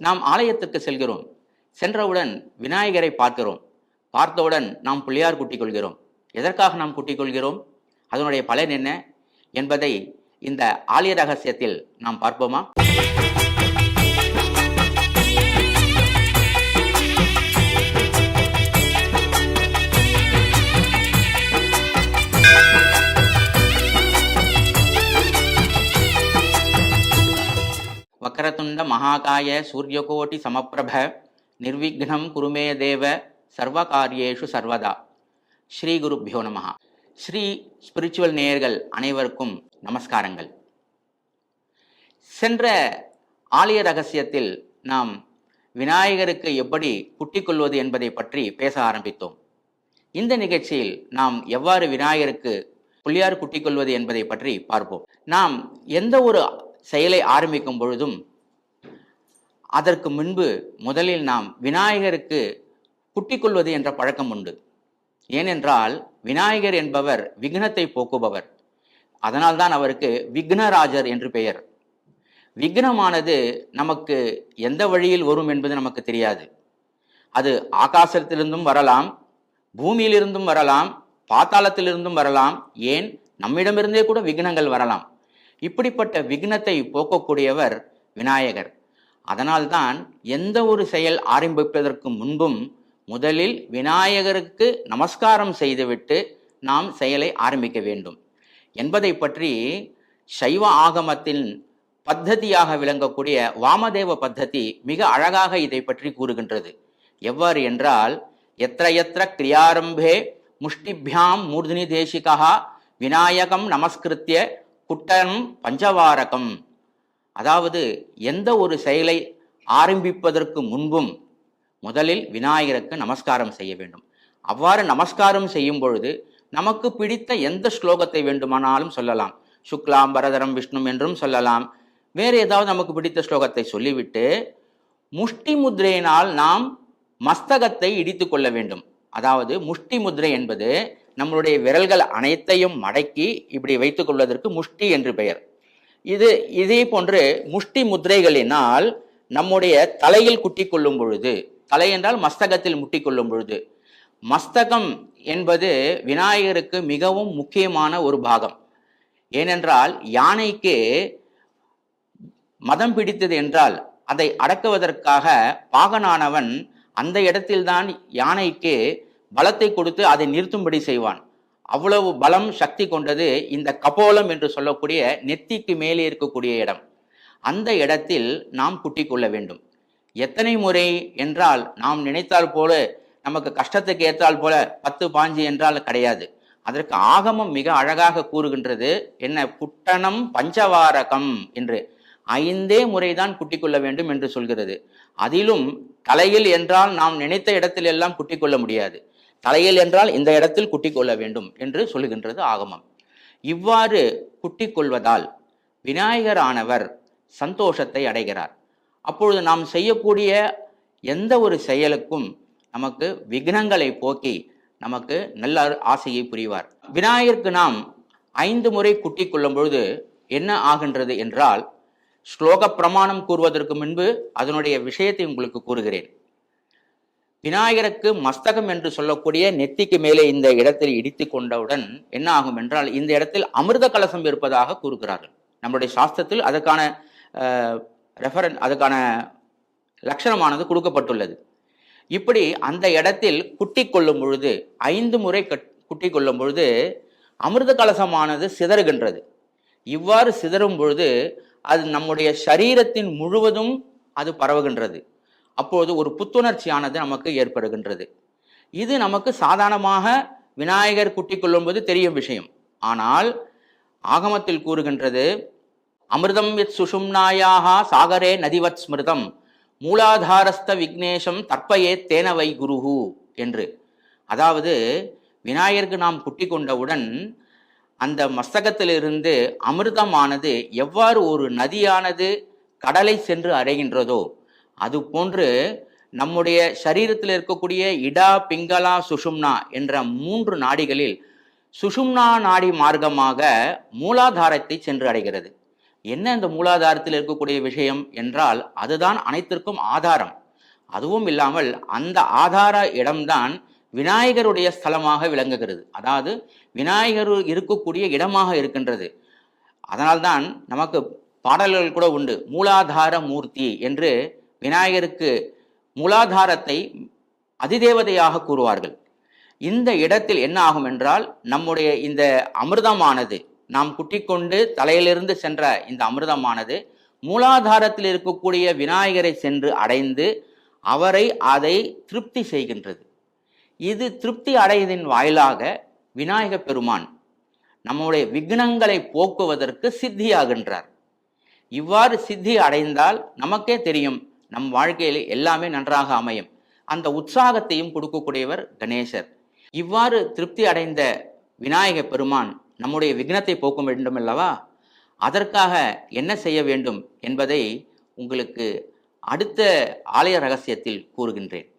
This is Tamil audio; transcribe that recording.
நாம் ஆலயத்துக்கு செல்கிறோம். சென்றவுடன் விநாயகரை பார்க்கிறோம். பார்த்தவுடன் நாம் பிள்ளையார் குட்டிக் கொள்கிறோம். எதற்காக நாம் குட்டி கொள்கிறோம்? அதனுடைய பலன் என்ன? என்பதை இந்த ஆலய ரகசியத்தில் நாம் பார்ப்போமா? வக்கரதுண்ட மகாகாய சூரியகோட்டி சமப்பிரப நிர்விக்னம் குருமே தேவ சர்வகாரியேஷு சர்வதா. ஸ்ரீ குருப்பியோ நமஹா ஸ்ரீ ஸ்பிரிச்சுவல் நேயர்கள் அனைவருக்கும் நமஸ்காரங்கள். சென்ற ஆலய ரகசியத்தில் நாம் விநாயகருக்கு எப்படி குட்டி கொள்வது என்பதை பற்றி பேச ஆரம்பித்தோம். இந்த நிகழ்ச்சியில் நாம் எவ்வாறு விநாயகருக்கு புள்ளியார் குட்டிக்கொள்வது என்பதை பற்றி பார்ப்போம். நாம் எந்த ஒரு செயலை ஆரம்பிக்கும் பொழுதும் அதற்கு முன்பு முதலில் நாம் விநாயகருக்கு குட்டி கொள்வது என்ற பழக்கம் உண்டு. ஏனென்றால் விநாயகர் என்பவர் விக்னத்தை போக்குபவர். அதனால்தான் அவருக்கு விக்னராஜர் என்று பெயர். விக்னமானது நமக்கு எந்த வழியில் வரும் என்பது நமக்கு தெரியாது. அது ஆகாசத்திலிருந்தும் வரலாம் பூமியிலிருந்தும் வரலாம் பாத்தாளத்திலிருந்தும் வரலாம். ஏன்? நம்மிடமிருந்தே கூட விக்னங்கள் வரலாம். இப்படிப்பட்ட விக்னத்தை போக்கக்கூடியவர் விநாயகர். அதனால்தான் எந்த ஒரு செயல் ஆரம்பிப்பதற்கு முன்பும் முதலில் விநாயகருக்கு நமஸ்காரம் செய்துவிட்டு நாம் செயலை ஆரம்பிக்க வேண்டும். என்பதை பற்றி சைவ ஆகமத்தின் பத்ததியாக விளங்கக்கூடிய வாமதேவ பத்ததி மிக அழகாக இதை பற்றி கூறுகின்றது. எவ்வாறு என்றால் எத்திர எத்திர கிரியாரம்பே முஷ்டிபியாம் மூர்தினி தேசிகா விநாயகம் நமஸ்கிருத்திய குட்டம் பஞ்சவாரகம். அதாவது எந்த ஒரு செயலை ஆரம்பிப்பதற்கு முன்பும் முதலில் விநாயகருக்கு நமஸ்காரம் செய்ய வேண்டும். அவ்வாறு நமஸ்காரம் செய்யும் பொழுது நமக்கு பிடித்த எந்த ஸ்லோகத்தை வேண்டுமானாலும் சொல்லலாம். சுக்லாம் பரதரம் விஷ்ணு என்றும் சொல்லலாம். வேறு ஏதாவது நமக்கு பிடித்த ஸ்லோகத்தை சொல்லிவிட்டு முஷ்டி முத்ரையினால் நாம் மஸ்தகத்தை இடித்து கொள்ள வேண்டும். அதாவது முஷ்டி முத்ரை என்பது நம்மளுடைய விரல்கள் அனைத்தையும் மடக்கி இப்படி வைத்துக் கொள்வதற்கு முஷ்டி என்று பெயர். இது இதே போன்று முஷ்டி முத்திரைகளினால் நம்முடைய தலையில் குட்டி கொள்ளும் பொழுது தலை என்றால் மஸ்தகத்தில் முட்டி கொள்ளும் பொழுது மஸ்தகம் என்பது விநாயகருக்கு மிகவும் முக்கியமான ஒரு பாகம். ஏனென்றால் யானைக்கு மதம் பிடித்தது என்றால் அதை அடக்குவதற்காக பாகனானவன் அந்த இடத்தில்தான் யானைக்கு பலத்தை கொடுத்து அதை நிறுத்தும்படி செய்வான். அவ்வளவு பலம் சக்தி கொண்டது இந்த கபோலம் என்று சொல்லக்கூடிய நெத்திக்கு மேலே இருக்கக்கூடிய இடம். அந்த இடத்தில் நாம் குட்டி கொள்ள வேண்டும். எத்தனை முறை என்றால் நாம் நினைத்தால் போல நமக்கு கஷ்டத்துக்கு ஏற்றால் போல பத்து பாஞ்சு என்றால் கிடையாது. அதற்கு ஆகமம் மிக அழகாக கூறுகின்றது. என்ன? புட்டணம் பஞ்சவாரகம் என்று. ஐந்தே முறைதான் குட்டி கொள்ள வேண்டும் என்று சொல்கிறது. அதிலும் தலையில் என்றால் நாம் நினைத்த இடத்திலெல்லாம் குட்டி கொள்ள முடியாது. தலையில் என்றால் இந்த இடத்தில் குட்டி கொள்ள வேண்டும் என்று சொல்லுகின்றது ஆகமம். இவ்வாறு குட்டி கொள்வதால் விநாயகரானவர் சந்தோஷத்தை அடைகிறார். அப்பொழுது நாம் செய்யக்கூடிய எந்த ஒரு செயலுக்கும் நமக்கு விக்னங்களை போக்கி நமக்கு நல்ல ஆசையை புரிவார். விநாயகருக்கு நாம் ஐந்து முறை குட்டி கொள்ளும் பொழுது என்ன ஆகின்றது என்றால் ஸ்லோக பிரமாணம் கூறுவதற்கு முன்பு அதனுடைய விஷயத்தை உங்களுக்கு கூறுகிறேன். விநாயகருக்கு மஸ்தகம் என்று சொல்லக்கூடிய நெத்திக்கு மேலே இந்த இடத்தில் இடித்து கொண்டவுடன் என்ன ஆகும் என்றால் இந்த இடத்தில் அமிர்த கலசம் இருப்பதாக கூறுகிறார்கள். நம்முடைய சாஸ்திரத்தில் அதற்கான ரெஃபரன் அதுக்கான லட்சணமானது கொடுக்கப்பட்டுள்ளது. இப்படி அந்த இடத்தில் குட்டி கொள்ளும் பொழுது ஐந்து முறை குட்டி கொள்ளும் பொழுது அமிர்த கலசமானது சிதறுகின்றது. இவ்வாறு சிதறும் பொழுது அது நம்முடைய சரீரத்தின் முழுவதும் அது பரவுகின்றது. அப்போது ஒரு புத்துணர்ச்சியானது நமக்கு ஏற்படுகின்றது. இது நமக்கு சாதாரணமாக விநாயகர் குட்டி கொள்ளும்போது தெரியும் விஷயம். ஆனால் ஆகமத்தில் கூறுகின்றது அமிர்தம் எத் சுஷும்னாயாகா சாகரே நதிவத் ஸ்மிருதம் மூலாதாரஸ்த விக்னேஷம் தற்பயே தேனவை குருஹு என்று. அதாவது விநாயகருக்கு நாம் குட்டி கொண்டவுடன் அந்த மஸ்தகத்திலிருந்து அமிர்தமானது எவ்வாறு ஒரு நதியானது கடலை சென்று அடைகின்றதோ அது போன்று நம்முடைய சரீரத்தில் இருக்கக்கூடிய இடா பிங்களா சுஷும்னா என்ற மூன்று நாடிகளில் சுஷும்னா நாடி மார்க்கமாக மூலாதாரத்தை சென்று அடைகிறது. என்ன இந்த மூலாதாரத்தில் இருக்கக்கூடிய விஷயம் என்றால் அதுதான் அனைத்திற்கும் ஆதாரம். அதுவும் இல்லாமல் அந்த ஆதார இடம்தான் விநாயகருடைய ஸ்தலமாக விளங்குகிறது. அதாவது விநாயகர் இருக்கக்கூடிய இடமாக இருக்கின்றது. அதனால்தான் நமக்கு பாடல்கள் கூட உண்டு. மூலாதார மூர்த்தி என்று விநாயகருக்கு மூலாதாரத்தை அதிதேவதையாக கூறுவார்கள். இந்த இடத்தில் என்ன ஆகும் என்றால் நம்முடைய இந்த அமிர்தமானது நாம் குட்டிக்கொண்டு தலையிலிருந்து சென்ற இந்த அமிர்தமானது மூலாதாரத்தில் இருக்கக்கூடிய விநாயகரை சென்று அடைந்து அவரை அதை திருப்தி செய்கின்றது. இது திருப்தி அடைவதின் வாயிலாக விநாயக பெருமான் நம்முடைய விக்னங்களை போக்குவதற்கு சித்தியாகின்றார். இவ்வாறு சித்தி அடைந்தால் நமக்கே தெரியும் நம் வாழ்க்கையில் எல்லாமே நன்றாக அமையும். அந்த உற்சாகத்தையும் கொடுக்கக்கூடியவர் கணேசர். இவ்வாறு திருப்தி அடைந்த விநாயக பெருமான் நம்முடைய விக்னத்தை போக்க வேண்டும் அல்லவா? அதற்காக என்ன செய்ய வேண்டும் என்பதை உங்களுக்கு அடுத்த ஆலய ரகசியத்தில் கூறுகின்றேன்.